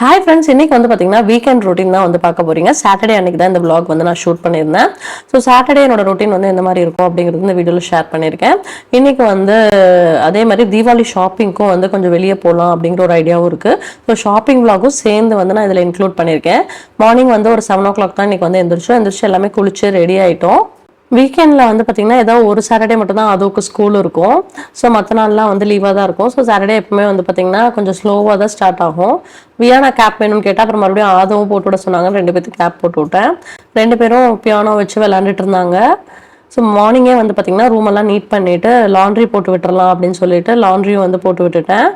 Hi friends இன்னைக்கு வந்து பார்த்தீங்கன்னா வீக்கெண்ட் ரொட்டீன் தான் வந்து பார்க்க போகிறீங்க சாட்டர்டே அன்னைக்கு தான் இந்த ப்ளாக் வந்து நான் ஷூட் பண்ணியிருந்தேன். ஸோ சாட்டர்டே என்னோட ரொட்டீன் வந்து எந்த மாதிரி இருக்கும் அப்படிங்கிறது இந்த வீடியோவில் ஷேர் பண்ணியிருக்கேன். இன்றைக்கி வந்து அதே மாதிரி தீபாவளி ஷாப்பிங்க்கும் வந்து கொஞ்சம் வெளியே போகலாம் அப்படிங்கிற ஒரு ஐடியாவும் இருக்குது ஸோ ஷாப்பிங் ப்ளாகும் சேர்ந்து வந்து நான் இதில் இன்க்ளூட் பண்ணியிருக்கேன். மார்னிங் வந்து ஒரு செவன் ஓ கிளாக் தான் இன்னைக்கு வந்து எந்திரிச்சோம். எந்திரிச்சு எல்லாமே குளிச்சு ரெடி ஆயிட்டோம். வீக்கெண்டில் வந்து பார்த்திங்கன்னா ஏதோ ஒரு சாட்டர்டே மட்டும் தான் அதுக்கு ஸ்கூல் இருக்கும். ஸோ மற்ற நாள்லாம் வந்து லீவாக தான் இருக்கும். ஸோ சாட்டர்டே எப்பவுமே வந்து பார்த்தீங்கன்னா கொஞ்சம் ஸ்லோவாக தான் ஸ்டார்ட் ஆகும். வியானா கேப் வேணும்னு கேட்டால் அப்புறம் மறுபடியும் ஆதவும் போட்டு விட சொன்னாங்க. ரெண்டு பேர்த்துக்கு கேப் போட்டு விட்டேன். ரெண்டு பேரும் பியானோ வச்சு விளாண்டுட்டு இருந்தாங்க. ஸோ மார்னிங்கே வந்து பார்த்திங்கன்னா ரூமெல்லாம் நீட் பண்ணிவிட்டு லாண்ட்ரி போட்டு விட்டுறலாம் அப்படின்னு சொல்லிட்டு லாண்ட்ரியும் வந்து போட்டு விட்டுட்டேன்.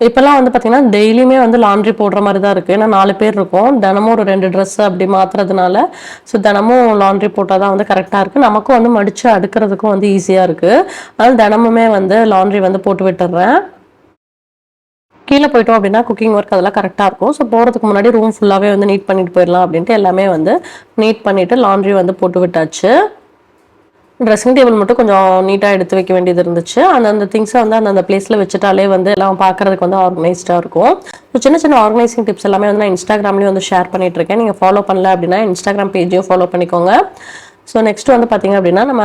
இப்போல்லாம் வந்து பார்த்தீங்கன்னா டெய்லியுமே வந்து லாண்ட்ரி போடுற மாதிரி தான் இருக்குது ஏன்னா நாலு பேர் இருக்கும். தினமும் ஒரு ரெண்டு ட்ரெஸ் அப்படி மாற்றுறதுனால ஸோ தினமும் லாண்ட்ரி போட்டால் தான் வந்து கரெக்டாக இருக்குது நமக்கும் வந்து மடித்து அடுக்கிறதுக்கும் வந்து ஈஸியாக இருக்குது அதனால் தினமுமே வந்து லாண்ட்ரி வந்து போட்டு விட்டுடுறேன் கீழே போயிட்டோம் அப்படின்னா குக்கிங் ஒர்க் அதெல்லாம் கரெக்டாக இருக்கும். ஸோ போகிறதுக்கு முன்னாடி ரூம் ஃபுல்லாகவே வந்து நீட் பண்ணிட்டு போயிடலாம் அப்படின்ட்டு எல்லாமே வந்து நீட் பண்ணிவிட்டு லாண்ட்ரி வந்து போட்டு விட்டாச்சு. ட்ரெஸ்ஸிங் டேபிள் மட்டும் கொஞ்சம் நீட்டாக எடுத்து வைக்க வேண்டியது இருந்துச்சு. அந்தந்த திங்ஸை வந்து அந்தந்த பிளேஸில் வச்சுட்டாலே வந்து எல்லாம் பார்க்கறதுக்கு வந்து ஆர்கனைஸ்டாக இருக்கும். ஸோ சின்ன சின்ன ஆர்கனைசிங் டிப்ஸ் எல்லாமே வந்து நான் இன்ஸ்டாகிராம்லேயும் வந்து ஷேர் பண்ணிட்டு இருக்கேன் நீங்கள் ஃபாலோ பண்ணல அப்படின்னா இன்ஸ்டாகிராம் பேஜையும் ஃபாலோ பண்ணிக்கோங்க. ஸோ நெக்ஸ்ட் வந்து பார்த்தீங்க அப்படின்னா நம்ம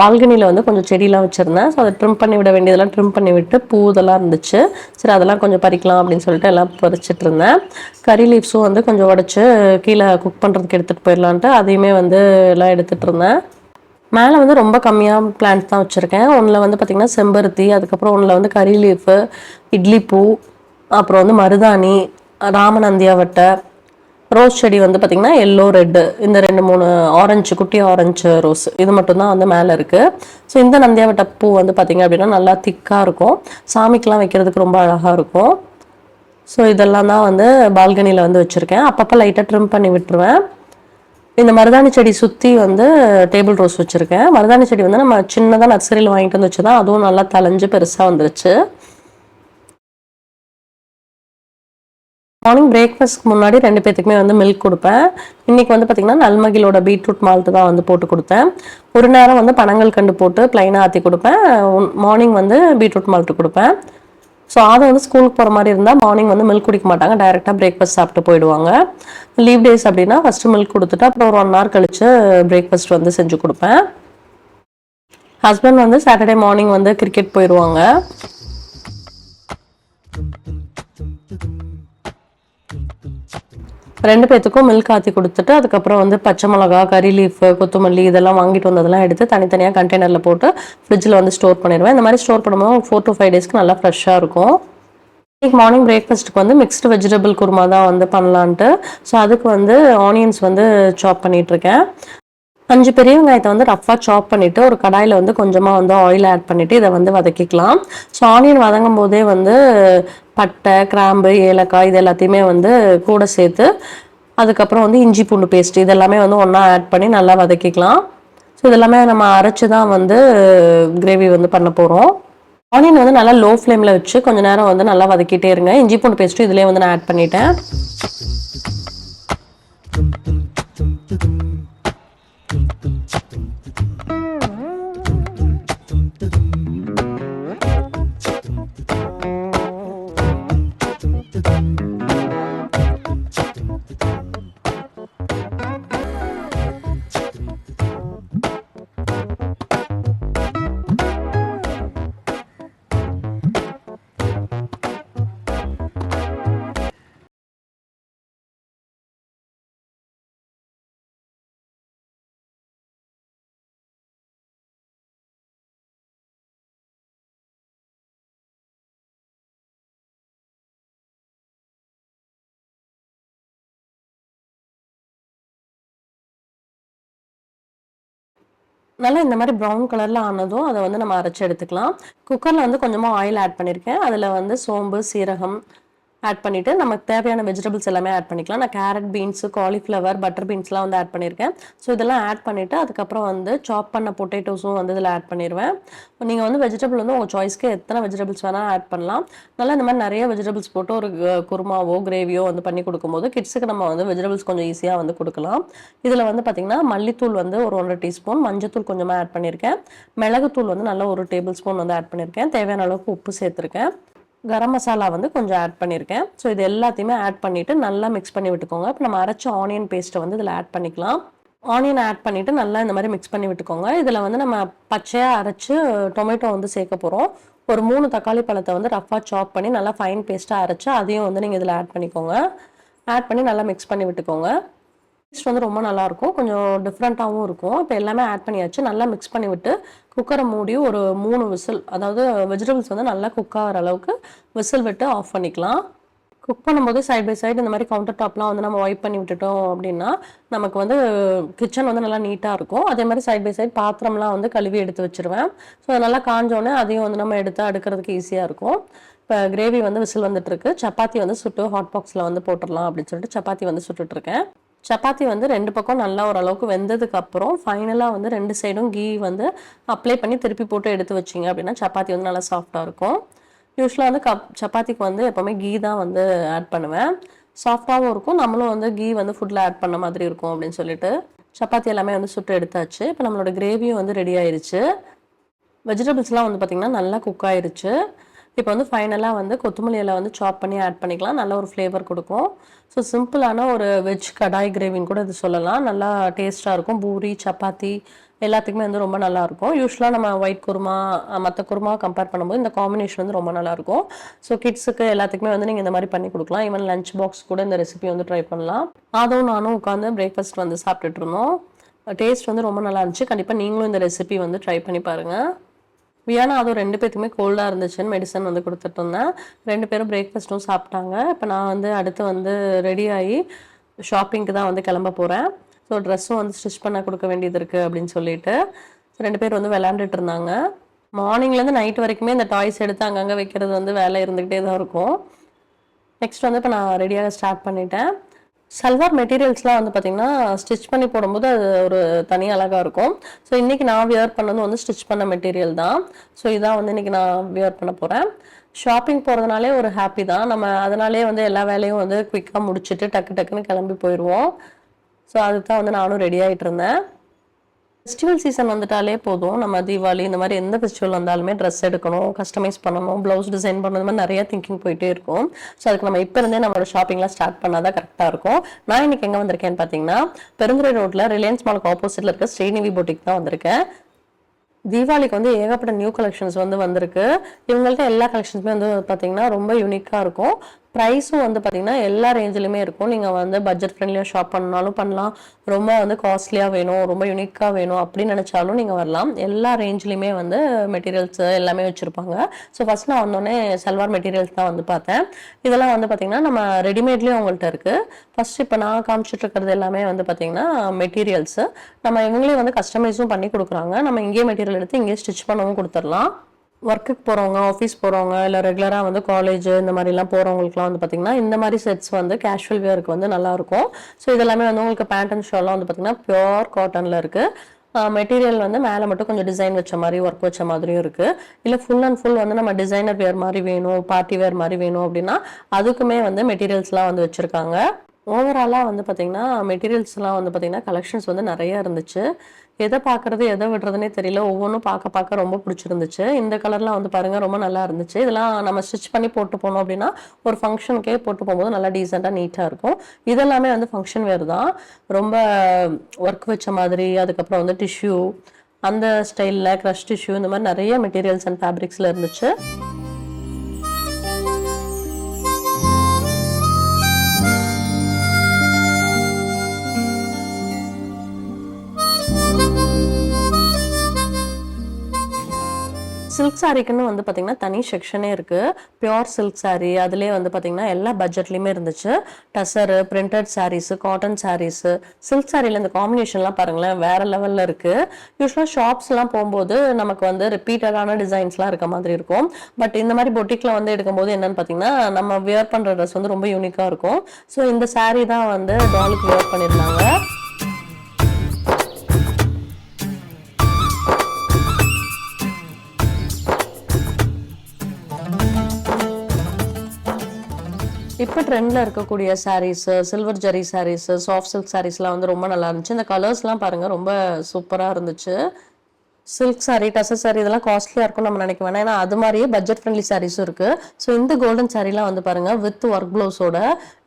பால்கனியில் வந்து கொஞ்சம் செடியெலாம் வச்சுருந்தேன். ஸோ அதை ட்ரிம் பண்ணி விட வேண்டியதெல்லாம் ட்ரிம் பண்ணி விட்டு பூ இதெல்லாம் இருந்துச்சு. சரி அதெல்லாம் கொஞ்சம் பறிக்கலாம் அப்படின்னு சொல்லிட்டு எல்லாம் பறிச்சிட்டு இருந்தேன். கறி லீவ்ஸும் வந்து கொஞ்சம் உடச்சி கீழே குக் பண்ணுறதுக்கு எடுத்துகிட்டு போயிடலான்ட்டு அதையுமே வந்து எல்லாம் எடுத்துகிட்டு இருந்தேன். மேலே வந்து ரொம்ப கம்மியாக பிளான்ட் தான் வச்சுருக்கேன். ஒன்றில் வந்து பார்த்திங்கன்னா செம்பருத்தி அதுக்கப்புறம் ஒன்றில் வந்து கறி லீஃபு இட்லி பூ அப்புறம் வந்து மருதாணி ராமநந்தியாவட்டை ரோஸ் செடி வந்து பார்த்திங்கன்னா எல்லோ ரெட்டு இந்த ரெண்டு மூணு ஆரஞ்சு குட்டி ஆரஞ்சு ரோஸ் இது மட்டும்தான் வந்து மேலே இருக்குது ஸோ இந்த நந்தியாவட்டை பூ வந்து பார்த்திங்க அப்படின்னா நல்லா திக்காக இருக்கும். சாமிக்கெலாம் வைக்கிறதுக்கு ரொம்ப அழகாக இருக்கும். ஸோ இதெல்லாம் தான் வந்து பால்கனியில் வந்து வச்சுருக்கேன். அப்பப்போ லைட்டாக ட்ரிம் பண்ணி விட்டுருவேன். இந்த மருதாணி செடி சுற்றி வந்து டேபிள் ரோஸ் வச்சுருக்கேன். மருதாணி செடி வந்து நம்ம சின்னதாக நர்சரியில் வாங்கிட்டு வந்து வச்சு தான் அதுவும் நல்லா தலைஞ்சு பெருசாக வந்துருச்சு. மார்னிங் பிரேக்ஃபாஸ்ட்க்கு முன்னாடி ரெண்டு பேத்துக்குமே வந்து மில்க் கொடுப்பேன். இன்றைக்கி வந்து பார்த்திங்கன்னா நல்மகிலோட பீட்ரூட் மால்ட்டு தான் வந்து போட்டு கொடுத்தேன். ஒரு நேரம் வந்து பனங்கள் கண்டு போட்டு ப்ளைனாக ஆற்றி கொடுப்பேன். மார்னிங் வந்து பீட்ரூட் மால்ட்டு கொடுப்பேன். ஸோ அதை வந்து ஸ்கூலுக்கு போகிற மாதிரி இருந்தால் மார்னிங் வந்து மில்க் குடிக்க மாட்டாங்க. டைரெக்டாக பிரேக்ஃபாஸ்ட் சாப்பிட்டு போயிடுவாங்க. லீவ் டேஸ் அப்படின்னா ஃபஸ்ட்டு மில்க் கொடுத்துட்டு அப்புறம் ஒரு ஒன் ஹவர் கழிச்சு பிரேக்ஃபாஸ்ட் வந்து செஞ்சு கொடுப்பேன். ஹஸ்பண்ட் வந்து சாட்டர்டே மார்னிங் வந்து கிரிக்கெட் போயிடுவாங்க. ரெண்டு பேத்துக்கும் மில்க் ஆற்றி கொடுத்துட்டு அதுக்கப்புறம் வந்து பச்சை மிளகா கறி லீஃப் கொத்தமல்லி இதெல்லாம் வாங்கிட்டு வந்ததெல்லாம் எடுத்து தனித்தனியாக கண்டெய்னரில் போட்டு ஃப்ரிட்ஜில் வந்து ஸ்டோர் பண்ணிடுவேன். இந்த மாதிரி ஸ்டோர் பண்ணும்போது ஃபோர் டு ஃபைவ் டேஸ்க்கு நல்லா ஃப்ரெஷ்ஷாக இருக்கும். இன்றைக்கி மார்னிங் பிரேக்ஃபாஸ்ட்டுக்கு வந்து மிக்ஸ்டு வெஜிடபிள் குருமா தான் வந்து பண்ணலான்ட்டு. ஸோ அதுக்கு வந்து ஆனியன்ஸ் வந்து சாப் பண்ணிகிட்ருக்கேன் அஞ்சு பெரிய வெங்காயத்தை வந்து ரஃப்பாக சாப் பண்ணிவிட்டு ஒரு கடாயில் வந்து கொஞ்சமாக வந்து ஆயில் ஆட் பண்ணிவிட்டு இதை வந்து வதக்கிக்கலாம். ஸோ ஆனியன் வதங்கும் போதே வந்து பட்டை கிராம்பு ஏலக்காய் இது எல்லாத்தையுமே வந்து கூட சேர்த்து அதுக்கப்புறம் வந்து இஞ்சி பூண்டு பேஸ்ட் இதெல்லாமே வந்து ஒன்றா ஆட் பண்ணி நல்லா வதக்கிக்கலாம். ஸோ இதெல்லாமே நம்ம அரைச்சி தான் வந்து கிரேவி வந்து பண்ண போகிறோம் ஆனியன் வந்து நல்லா லோ ஃப்ளேமில் வச்சு கொஞ்ச நேரம் வந்து நல்லா வதக்கிட்டே இருங்க. இஞ்சி பூண்டு பேஸ்ட்டும் இதிலே வந்து நான் ஆட் பண்ணிட்டேன். நல்லா இந்த மாதிரி ப்ரௌன் கலரில் ஆனதும் அதை வந்து நம்ம அரைச்சி எடுத்துக்கலாம். குக்கரில் வந்து கொஞ்சமாக ஆயில் ஆட் பண்ணியிருக்கேன் அதில் வந்து சோம்பு சீரகம் ஆட் பண்ணிவிட்டு நமக்கு தேவையான வெஜிடபிள்ஸ் எல்லாமே ஆட் பண்ணிக்கலாம். நான் கேரட் பீன்ஸு காலிஃப்ளவர் பட்டர் பீன்ஸ்லாம் வந்து ஆட் பண்ணியிருக்கேன் ஸோ இதெல்லாம் ஆட் பண்ணிவிட்டு அதுக்கப்புறம் வந்து சாப் பண்ண பொட்டேட்டோஸும் வந்து இதில் ஆட் பண்ணிடுவேன் நீங்கள் வந்து வெஜிடபிள் வந்து உங்கள் சாய்ஸ்க்கு எத்தனை வெஜிடபிள்ஸ் வேணால் ஆட் பண்ணலாம். நல்லா இந்த மாதிரி நிறைய வெஜிடபிள்ஸ் போட்டு ஒரு குருமாவோ கிரேவியோ வந்து பண்ணி கொடுக்கும்போது கிட்ஸுக்கு நம்ம வந்து வெஜிடபிள்ஸ் கொஞ்சம் ஈஸியாக வந்து கொடுக்கலாம். இதில் வந்து பார்த்திங்கன்னா மல்லித்தூள் வந்து ஒரு ஒன்றரை டீஸ்பூன் மஞ்சத்தூள் கொஞ்சமாக ஆட் பண்ணியிருக்கேன் மிளகுத்தூள் வந்து நல்ல ஒரு டேபிள் ஸ்பூன் வந்து ஆட் பண்ணியிருக்கேன் தேவையான அளவுக்கு உப்பு சேர்த்துருக்கேன். கரம் மசாலா வந்து கொஞ்சம் ஆட் பண்ணியிருக்கேன் ஸோ இது எல்லாத்தையுமே ஆட் பண்ணிவிட்டு நல்லா மிக்ஸ் பண்ணி விட்டுக்கோங்க. இப்போ நம்ம அரைச்ச ஆனியன் பேஸ்ட்டை வந்து இதில் ஆட் பண்ணிக்கலாம். ஆனியன் ஆட் பண்ணிவிட்டு நல்லா இந்த மாதிரி மிக்ஸ் பண்ணி விட்டுக்கோங்க. இதில் வந்து நம்ம பச்சையாக அரைச்சி டொமேட்டோ வந்து சேர்க்க போகிறோம் ஒரு மூணு தக்காளி பழத்தை வந்து ரஃபாக சாப் பண்ணி நல்லா ஃபைன் பேஸ்ட்டாக அரைச்சி அதையும் வந்து நீங்கள் இதில் ஆட் பண்ணிக்கோங்க. ஆட் பண்ணி நல்லா மிக்ஸ் பண்ணி விட்டுக்கோங்க. டேஸ்ட் வந்து ரொம்ப நல்லாயிருக்கும். கொஞ்சம் டிஃப்ரெண்ட்டாகவும் இருக்கும். இப்போ எல்லாமே ஆட் பண்ணியாச்சு. நல்லா மிக்ஸ் பண்ணி விட்டு குக்கரை மூடி ஒரு மூணு விசில் அதாவது வெஜிடபிள்ஸ் வந்து நல்லா குக் ஆகிற அளவுக்கு விசில் விட்டு ஆஃப் பண்ணிக்கலாம். குக் பண்ணும்போது சைட் பை சைடு இந்த மாதிரி கவுண்டர் டாப்லாம் வந்து நம்ம ஒய்ப் பண்ணி விட்டுட்டோம் அப்படின்னா நமக்கு வந்து கிச்சன் வந்து நல்லா நீட்டாக இருக்கும். அதே மாதிரி சைட் பை சைடு பாத்திரம்லாம் வந்து கழுவி எடுத்து வச்சிருவேன். ஸோ அது நல்லா காஞ்சோடனே அதையும் வந்து நம்ம எடுத்து அடுக்கிறதுக்கு ஈஸியாக இருக்கும். இப்போ கிரேவி வந்து விசில் வந்துட்டு இருக்கு சப்பாத்தி வந்து சுட்டு ஹாட் பாக்ஸில் வந்து போட்டுடலாம் அப்படின்னு சொல்லிட்டு சப்பாத்தி வந்து சுட்டுட்ருக்கேன் சப்பாத்தி வந்து ரெண்டு பக்கம் நல்லா ஓரளவுக்கு வெந்ததுக்கு அப்புறம் ஃபைனலாக வந்து ரெண்டு சைடும் கீ வந்து அப்ளை பண்ணி திருப்பி போட்டு எடுத்து வச்சிங்க அப்படின்னா சப்பாத்தி வந்து நல்லா சாஃப்டாக இருக்கும். யூஸ்வலாக வந்து கப் சப்பாத்திக்கு வந்து எப்போவுமே கீ தான் வந்து ஆட் பண்ணுவேன். சாஃப்டாகவும் இருக்கும். நம்மளும் வந்து கீ வந்து ஃபுட்டில் ஆட் பண்ண மாதிரி இருக்கும் அப்படின்னு சொல்லிட்டு சப்பாத்தி எல்லாமே வந்து சுட்டு எடுத்தாச்சு. இப்போ நம்மளோட கிரேவியும் வந்து ரெடி ஆயிருச்சு. வெஜிடபிள்ஸ்லாம் வந்து பார்த்திங்கன்னா நல்லா குக் ஆயிருச்சு. இப்போ வந்து ஃபைனலாக வந்து கொத்தமல்லி இலை வந்து சாப் பண்ணி ஆட் பண்ணிக்கலாம். நல்ல ஒரு ஃப்ளேவர் கொடுக்கும். ஸோ சிம்பிளான ஒரு வெஜ் கடாய் கிரேவின்னு கூட இது சொல்லலாம். நல்லா டேஸ்ட்டாக இருக்கும். பூரி சப்பாத்தி எல்லாத்துக்குமே வந்து ரொம்ப நல்லாயிருக்கும் யூஸ்வலாக நம்ம ஒயிட் குருமா மற்ற குருமா கம்பேர் பண்ணும்போது இந்த காம்பினேஷன் வந்து ரொம்ப நல்லாயிருக்கும் ஸோ கிட்ஸுக்கு எல்லாத்துக்குமே வந்து நீங்கள் இந்த மாதிரி பண்ணி கொடுக்கலாம். ஈவன் லஞ்ச் பாக்ஸ் கூட இந்த ரெசிபி வந்து ட்ரை பண்ணலாம். அதுவும் நானும் உட்காந்து பிரேக்ஃபாஸ்ட் வந்து சாப்பிட்டுட்டு இருந்தோம். டேஸ்ட் வந்து ரொம்ப நல்லா இருந்துச்சு. கண்டிப்பாக நீங்களும் இந்த ரெசிபி வந்து ட்ரை பண்ணி பாருங்கள் வியானா அதுவும் ரெண்டு பேத்துக்குமே கோல்டாக இருந்துச்சுன்னு மெடிசன் வந்து கொடுத்துட்டு இருந்தேன். ரெண்டு பேரும் பிரேக்ஃபாஸ்ட்டும் சாப்பிட்டாங்க. இப்போ நான் வந்து அடுத்து வந்து ரெடி ஆகி ஷாப்பிங்க்கு தான் வந்து கிளம்ப போகிறேன் ஸோ ட்ரெஸ்ஸும் வந்து ஸ்டிச் பண்ண கொடுக்க வேண்டியது இருக்குது அப்படின்னு சொல்லிட்டு. ரெண்டு பேர் வந்து விளாண்டுட்டு இருந்தாங்க. மார்னிங்லேருந்து நைட் வரைக்குமே இந்த டாய்ஸ் எடுத்து அங்கங்கே வைக்கிறது வந்து வேலை இருந்துக்கிட்டே தான் இருக்கும். நெக்ஸ்ட் வந்து இப்போ நான் ரெடியாக ஸ்டார்ட் பண்ணிட்டேன். சல்வார் மெட்டீரியல்ஸ்லாம் வந்து பார்த்திங்கன்னா ஸ்டிச் பண்ணி போடும்போது அது ஒரு தனி அழகாக இருக்கும். ஸோ இன்றைக்கி நான் வியர் பண்ணது வந்து ஸ்டிச் பண்ண மெட்டீரியல் தான். ஸோ இதான் வந்து இன்றைக்கி நான் வியர் பண்ண போகிறேன் ஷாப்பிங் போகிறதுனாலே ஒரு ஹாப்பி தான். நம்ம அதனாலே வந்து எல்லா வேலையும் வந்து குயிக்காக முடிச்சுட்டு டக்கு டக்குன்னு கிளம்பி போயிடுவோம் ஸோ அதுக்கு தான் வந்து நானும் ரெடி ஆகிட்டு இருந்தேன். ஃபெஸ்டிவல் சீசன் வந்துட்டாலே போதும். நம்ம தீபாவளி இந்த மாதிரி எந்த ஃபெஸ்டிவல் வந்தாலுமே ட்ரெஸ் எடுக்கணும் கஸ்டமைஸ் பண்ணணும் ப்ளவுஸ் டிசைன் பண்ணணும் இந்த மாதிரி நிறைய திங்கிங் போயிட்டே இருக்கும். ஸோ அதுக்கு நம்ம இப்போ இருந்தே நம்மளோட ஷாப்பிங்லாம் ஸ்டார்ட் பண்ணால் தான் கரெக்டாக இருக்கும். நான் இன்னைக்கு எங்கே வந்திருக்கேன்னு பார்த்தீங்கன்னா பெருந்துறை ரோட்டில் ரிலையன்ஸ் மாலுக்கு ஆப்போசிட்டில் இருக்க ஸ்ரீநிவி போட்டிக் தான் வந்திருக்கேன். தீபாவளிக்கு வந்து ஏகப்பட்ட நியூ கலெக்ஷன்ஸ் வந்து வந்திருக்கு. இவங்கள்ட்ட எல்லா கலெக்ஷன்ஸுமே வந்து பார்த்தீங்கன்னா ரொம்ப யூனிக்காக இருக்கும். ப்ரைஸும் வந்து பார்த்தீங்கன்னா எல்லா ரேஞ்சிலுமே இருக்கும். நீங்கள் வந்து பட்ஜெட் ஃப்ரெண்ட்லியாக ஷாப் பண்ணாலும் பண்ணலாம். ரொம்ப வந்து காஸ்ட்லியாக வேணும் ரொம்ப யூனிக்காக வேணும் அப்படின்னு நினச்சாலும் நீங்கள் வரலாம். எல்லா ரேஞ்சிலையுமே வந்து மெட்டீரியல்ஸ் எல்லாமே வச்சுருப்பாங்க. ஸோ ஃபஸ்ட் நான் வந்தோடனே சல்வார் மெட்டீரியல்ஸ் தான் வந்து பார்த்தேன். இதெல்லாம் வந்து பார்த்தீங்கன்னா நம்ம ரெடிமேட்லேயும் அவங்கள்ட்ட இருக்குது ஃபஸ்ட் இப்போ நான் காமிச்சிட்ருக்கிறது எல்லாமே வந்து பார்த்தீங்கன்னா மெட்டீரியல்ஸு நம்ம இவங்களே வந்து கஸ்டமைஸும் பண்ணி கொடுக்குறாங்க. நம்ம இங்கேயே மெட்டீரியல் எடுத்து இங்கேயே ஸ்டிச் பண்ணவும் கொடுத்துடலாம். ஒர்க்குக்கு போகிறவங்க ஆஃபீஸ் போகிறவங்க இல்லை ரெகுலராக வந்து காலேஜ் இந்த மாதிரிலாம் போகிறவங்களுக்குலாம் வந்து பார்த்திங்கன்னா இந்த மாதிரி செட்ஸ் வந்து கேஷுவல் வேருக்கு வந்து நல்லாயிருக்கும். ஸோ இதெல்லாமே வந்து உங்களுக்கு பேண்ட் அண்ட் ஷோலாம் வந்து பார்த்திங்கன்னா பியோர் காட்டனில் இருக்குது மெட்டீரியல் வந்து மேலே மட்டும் கொஞ்சம் டிசைன் வச்ச மாதிரி ஒர்க் வச்ச மாதிரியும் இருக்குது இல்லை ஃபுல் அண்ட் ஃபுல் வந்து நம்ம டிசைனர் வேர் மாதிரி வேணும் பார்ட்டி வேர் மாதிரி வேணும் அப்படின்னா அதுக்குமே வந்து மெட்டீரியல்ஸ்லாம் வந்து வச்சுருக்காங்க. ஓவராலாக வந்து பார்த்திங்கன்னா மெட்டீரியல்ஸ்லாம் வந்து பார்த்திங்கன்னா கலெக்ஷன்ஸ் வந்து நிறைய இருந்துச்சு. எதை பார்க்குறது எதை விடுறதுனே தெரியல. ஒவ்வொன்றும் பார்க்க பார்க்க ரொம்ப பிடிச்சிருந்துச்சு. இந்த கலர்லாம் வந்து பாருங்கள் ரொம்ப நல்லா இருந்துச்சு. இதெல்லாம் நம்ம ஸ்டிச் பண்ணி போட்டு போனோம் அப்படின்னா ஒரு ஃபங்க்ஷனுக்கே போட்டு போகும்போது நல்லா டீசெண்டாக நீட்டாக இருக்கும். இதெல்லாமே வந்து ஃபங்க்ஷன் வேர் தான். ரொம்ப ஒர்க் வச்ச மாதிரி அதுக்கப்புறம் வந்து டிஷ்யூ அந்த ஸ்டைலில் க்ரஷ் டிஷ்யூ இந்த மாதிரி நிறைய மெட்டீரியல்ஸ் அண்ட் ஃபேப்ரிக்ஸில் இருந்துச்சு. சில்க் சாரிக்குன்னு வந்து பார்த்தீங்கன்னா தனி செக்ஷனே இருக்குது பியோர் சில்க் saree அதுலேயே வந்து பார்த்தீங்கன்னா எல்லா பட்ஜெட்லேயுமே இருந்துச்சு. Tussar printed saris cotton saris silk சாரியில் இந்த காம்பினேஷன்லாம் பாருங்களேன் வேறு லெவலில் இருக்குது யூஸ்வலாக ஷாப்ஸ்லாம் போகும்போது நமக்கு வந்து ரிப்பீட்டடான டிசைன்ஸ்லாம் இருக்க மாதிரி இருக்கும். பட் இந்த மாதிரி பொட்டிக்கில் வந்து எடுக்கும்போது என்னென்னு பார்த்தீங்கன்னா நம்ம வியர் பண்ணுற ட்ரெஸ் வந்து ரொம்ப யூனிக்காக இருக்கும். ஸோ இந்த சாரீ தான் வந்து டாலுக்கு வியர் பண்ணியிருந்தாங்க இப்போ ட்ரெண்டில் இருக்கக்கூடிய saris silver zari saris soft silk சாரீஸ்லாம் வந்து ரொம்ப நல்லா இருந்துச்சு. இந்த கலர்ஸ்லாம் பாருங்கள் ரொம்ப சூப்பராக இருந்துச்சு. சில்க் சாரீ டசர் சாரீ இதெல்லாம் காஸ்ட்லியாக இருக்கும் நம்ம நினைக்க வேணாம். ஏன்னா அது மாதிரியே பட்ஜெட் ஃப்ரெண்ட்லி சாரீஸும் இருக்குது ஸோ இந்த கோல்டன் சாரீலாம் வந்து பாருங்கள் வித் ஒர்க் ப்ளவுஸோட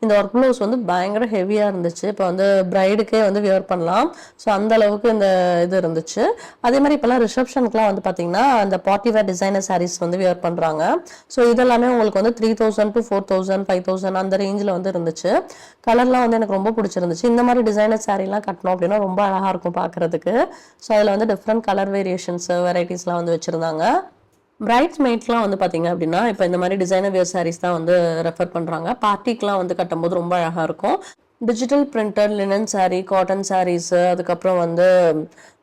இந்த ஒர்க் ப்ளவுஸ் வந்து பயங்கர ஹெவியாக இருந்துச்சு. இப்போ வந்து ப்ரைடுக்கே வந்து வியர் பண்ணலாம். ஸோ அந்த அளவுக்கு இந்த இது இருந்துச்சு. அதே மாதிரி இப்போலாம் ரிசப்ஷனுக்குலாம் வந்து பார்த்தீங்கன்னா அந்த பார்ட்டி வேர் டிசைனர் சாரீஸ் வந்து வியர் பண்ணுறாங்க ஸோ இதெல்லாமே உங்களுக்கு வந்து three thousand to four thousand five thousand அந்த ரேஞ்சில் வந்து இருந்துச்சு. கலர்லாம் வந்து எனக்கு ரொம்ப பிடிச்சிருந்துச்சு. இந்த மாதிரி டிசைனர் சாரீலாம் கட்டணும் அப்படின்னா ரொம்ப அழகாக இருக்கும் பார்க்குறதுக்கு ஸோ அதில் வந்து டிஃப்ரெண்ட் கலர் வேரியேஷன்ஸ் வெரைட்டிஸ்லாம் வந்து வச்சுருந்தாங்க. பிரைட்ஸ் மேட்ஸ்லாம் வந்து பார்த்தீங்க அப்படின்னா இப்போ இந்த மாதிரி டிசைனர் வேர் சாரீஸ் தான் வந்து ரெஃபர் பண்ணுறாங்க பார்ட்டிக்கெலாம் வந்து கட்டும்போது ரொம்ப அழகாக இருக்கும். Digital printed linen sari cotton saris அதுக்கப்புறம் வந்து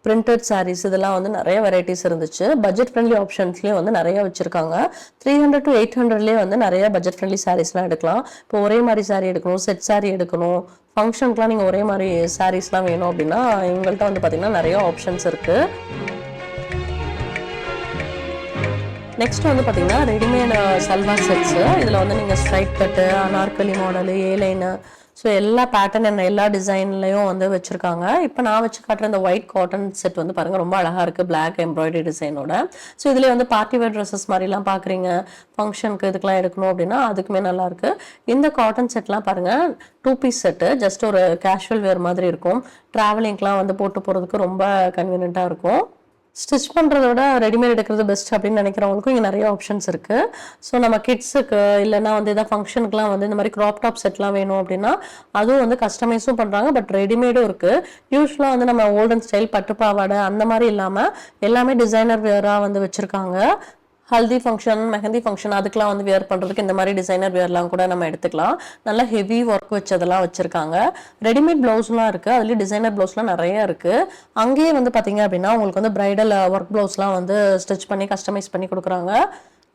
பிரிண்டட் சாரீஸ் இதெல்லாம் வந்து நிறைய வெரைட்டிஸ் இருந்துச்சு. பட்ஜெட் ஃப்ரெண்ட்லி ஆப்ஷன்ஸ்லேயும் வந்து நிறைய வச்சுருக்காங்க. த்ரீ ஹண்ட்ரட் டு எயிட் ஹண்ட்ரட்லேயே வந்து நிறைய பட்ஜெட் ஃப்ரெண்ட்லி சாரீஸ்லாம் எடுக்கலாம். இப்போ ஒரே மாதிரி சாரீ எடுக்கணும் செட் சாரீ எடுக்கணும். ஃபங்க்ஷனுக்குலாம் நீங்கள் ஒரே மாதிரி சாரீஸ்லாம் வேணும் அப்படின்னா இவங்கள்ட்ட வந்து பார்த்திங்கன்னா நிறைய ஆப்ஷன்ஸ் இருக்குது நெக்ஸ்ட் வந்து பார்த்தீங்கன்னா ரெடிமேட் சல்வார் செட்ஸு இதில் வந்து நீங்கள் straight cut Anarkali model A line so எல்லா பேட்டர்ன் என்ன எல்லா டிசைன்லையும் வந்து வச்சுருக்காங்க. இப்போ நான் வச்சு காட்டுற இந்த ஒயிட் காட்டன் செட் வந்து பாருங்கள் ரொம்ப அழகாக இருக்குது பிளாக் எம்ப்ராய்டரி டிசைனோட ஸோ இதில் வந்து பார்ட்டி வேர் ட்ரெஸ்ஸஸ் மாதிரிலாம் பார்க்குறீங்க ஃபங்க்ஷனுக்கு இதுக்கெலாம் எடுக்கணும் அப்படின்னா அதுக்குமே நல்லாயிருக்கு இந்த காட்டன் செட்லாம் பாருங்கள் டூ பீஸ் செட்டு ஜஸ்ட் ஒரு கேஷுவல் வேர் மாதிரி இருக்கும். ட்ராவலிங்க்கெலாம் வந்து போட்டு போகிறதுக்கு ரொம்ப கன்வீனியண்ட்டாக இருக்கும். ஸ்டிச் பண்ணுறத விட ரெடிமேட் எடுக்கிறது பெஸ்ட் அப்படின்னு நினைக்கிறவங்களுக்கும் இங்கே நிறைய ஆப்ஷன்ஸ் இருக்குது ஸோ நம்ம கிட்ஸுக்கு இல்லைன்னா வந்து எதாவது ஃபங்க்ஷனுக்குலாம் வந்து இந்த மாதிரி க்ராப் டாப் செட்லாம் வேணும் அப்படின்னா அதுவும் வந்து கஸ்டமைஸும் பண்ணுறாங்க பட் ரெடிமேடும் இருக்குது யூஸ்வலாக வந்து நம்ம ஓல்டன் ஸ்டைல் பட்டு பாவாடை அந்த மாதிரி இல்லாமல் எல்லாமே டிசைனர் வேராக வந்து வச்சுருக்காங்க. ஹல்தி ஃபங்க்ஷன் மெஹந்தி ஃபங்க்ஷன் அதுக்கெலாம் வந்து வியர் பண்ணுறதுக்கு இந்த மாதிரி டிசைனர் வியர்லாம் கூட நம்ம எடுத்துக்கலாம். நல்லா ஹெவி ஒர்க் வச்சதெல்லாம் வச்சுருக்காங்க. ரெடிமேட் ப்ளவுஸ்லாம் இருக்குது அதுலேயும் டிசைனர் ப்ளவுஸ்லாம் நிறைய இருக்குது அங்கேயே வந்து பார்த்தீங்க அப்படின்னா உங்களுக்கு வந்து ப்ரைடல் ஒர்க் ப்ளவுஸ்லாம் வந்து ஸ்டிச் பண்ணி கஸ்டமைஸ் பண்ணி கொடுக்குறாங்க.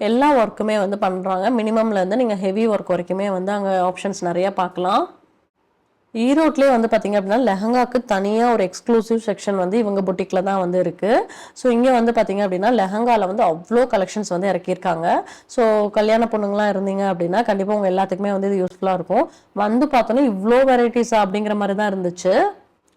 எல்லா ஒர்க்குமே வந்து பண்ணுறாங்க மினிமம்லேருந்து நீங்கள் ஹெவி ஒர்க் வரைக்குமே வந்து அங்கே ஆப்ஷன்ஸ் நிறைய பார்க்கலாம். ஈரோட்லேயே வந்து பார்த்தீங்க அப்படின்னா லெஹங்காக்கு தனியாக ஒரு எக்ஸ்க்ளூசிவ் செக்ஷன் வந்து இவங்க புட்டிக்கில் தான் வந்து இருக்குது ஸோ இங்கே வந்து பார்த்தீங்க அப்படின்னா லெஹங்காவில் வந்து அவ்வளோ கலெக்ஷன்ஸ் வந்து இறக்கியிருக்காங்க. ஸோ கல்யாண பொண்ணுங்களாம் இருந்தீங்க அப்படின்னா கண்டிப்பாக உங்கள் எல்லாத்துக்குமே வந்து இது யூஸ்ஃபுல்லாக இருக்கும். வந்து பார்த்தோன்னா இவ்வளோ வெரைட்டிஸ் அப்படிங்கிற மாதிரி தான் இருந்துச்சு.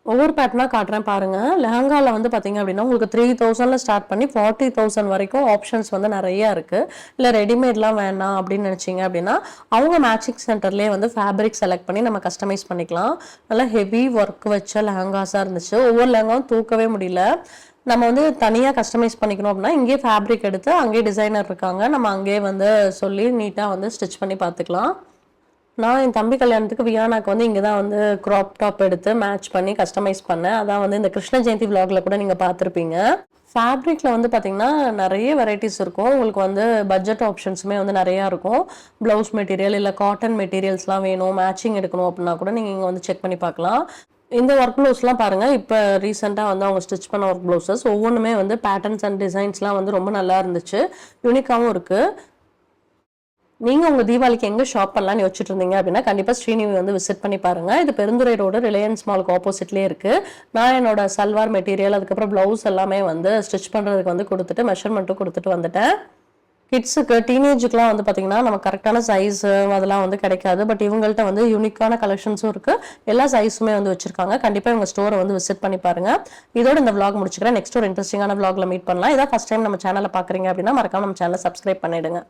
ஒவ்வொரு பேட்டர்னாக காட்டுறேன் பாருங்கள் லெஹங்காவில் வந்து பார்த்தீங்க அப்படின்னா உங்களுக்கு த்ரீ தௌசண்டில் ஸ்டார்ட் பண்ணி ஃபார்ட்டி தௌசண்ட் வரைக்கும் ஆப்ஷன்ஸ் வந்து நிறையா இருக்குது இல்லை ரெடிமேட்லாம் வேண்டாம் அப்படின்னு நினச்சிங்க அப்படின்னா அவங்க மேட்சிங் சென்டர்லேயே வந்து ஃபேப்ரிக் செலக்ட் பண்ணி நம்ம கஸ்டமைஸ் பண்ணிக்கலாம். நல்லா ஹெவி ஒர்க் வச்ச லெஹங்காஸாக இருந்துச்சு. ஒவ்வொரு லெஹங்காவும் தூக்கவே முடியல. நம்ம வந்து தனியாக கஸ்டமைஸ் பண்ணிக்கணும் அப்படின்னா இங்கேயே ஃபேப்ரிக் எடுத்து அங்கேயே டிசைனர் இருக்காங்க. நம்ம அங்கேயே வந்து சொல்லி நீட்டாக வந்து ஸ்டிச் பண்ணி பார்த்துக்கலாம். நான் என் தம்பி கல்யாணத்துக்கு வியானாக்கு வந்து இங்கே தான் வந்து க்ராப் டாப் எடுத்து மேட்ச் பண்ணி கஸ்டமைஸ் பண்ணேன். அதான் வந்து இந்த கிருஷ்ண ஜெயந்தி விலாகில் கூட நீங்கள் பார்த்துருப்பீங்க. ஃபேப்ரிக்கில் வந்து பார்த்தீங்கன்னா நிறைய வெரைட்டிஸ் இருக்கும். உங்களுக்கு வந்து பட்ஜெட் ஆப்ஷன்ஸுமே வந்து நிறையா இருக்கும். ப்ளவுஸ் மெட்டீரியல் இல்லை காட்டன் மெட்டீரியல்ஸ்லாம் வேணும். மேட்சிங் எடுக்கணும் அப்படின்னா கூட நீங்கள் இங்கே வந்து செக் பண்ணி பார்க்கலாம். இந்த ஒர்க் ப்ளவுஸ்லாம் பாருங்கள் இப்போ ரீசெண்டாக வந்து அவங்க ஸ்டிச் பண்ண ஒர்க் ப்ளவுசஸ் ஒவ்வொன்றுமே வந்து பேட்டர்ன்ஸ் அண்ட் டிசைன்ஸ்லாம் வந்து ரொம்ப நல்லா இருந்துச்சு. யூனிக்காகவும் இருக்குது நீங்கள் உங்கள் தீபாவளிக்கு எங்கே ஷாப் பண்ணலாம்னு யோசிச்சுட்டு இருந்தீங்க அப்படின்னா கண்டிப்பாக ஸ்ரீநிவி வந்து விசிட் பண்ணி பாருங்கள் இது பெருந்துறை ரோடு ரிலையன்ஸ் மாலுக்கு ஆப்போசிட்லேயே இருக்குது நான் என்னோட சல்வார் மெட்டீரியல் அதுக்கப்புறம் ப்ளவுஸ் எல்லாமே வந்து ஸ்டிச் பண்ணுறதுக்கு வந்து கொடுத்துட்டு மெஷர்மெண்ட்டும் கொடுத்துட்டு வந்துட்டேன். கிட்ஸுக்கு டீனேஜுக்குலாம் வந்து பார்த்தீங்கன்னா நம்ம கரெக்டான சைஸ் அதெல்லாம் வந்து கிடைக்காது. பட் இவங்கள்ட்ட வந்து யூனிக்கான கலெக்ஷன்ஸும் இருக்குது எல்லா சைஸுமே வந்து வச்சுருக்காங்க. கண்டிப்பாக இவங்க ஸ்டோரை வந்து விசிட் பண்ணி பாருங்கள் இதோட இந்த விளாக் முடிச்சுக்கிறேன். நெக்ஸ்ட் ஒரு இன்ட்ரெஸ்டிங்கான விளாகில் மீட் பண்ணலாம். இதான் ஃபஸ்ட் டைம் நம்ம சேனலில் பார்க்குறீங்க அப்படின்னா மறக்காம நம்ம சேனலை சப்ஸ்கிரைப் பண்ணிடுங்க.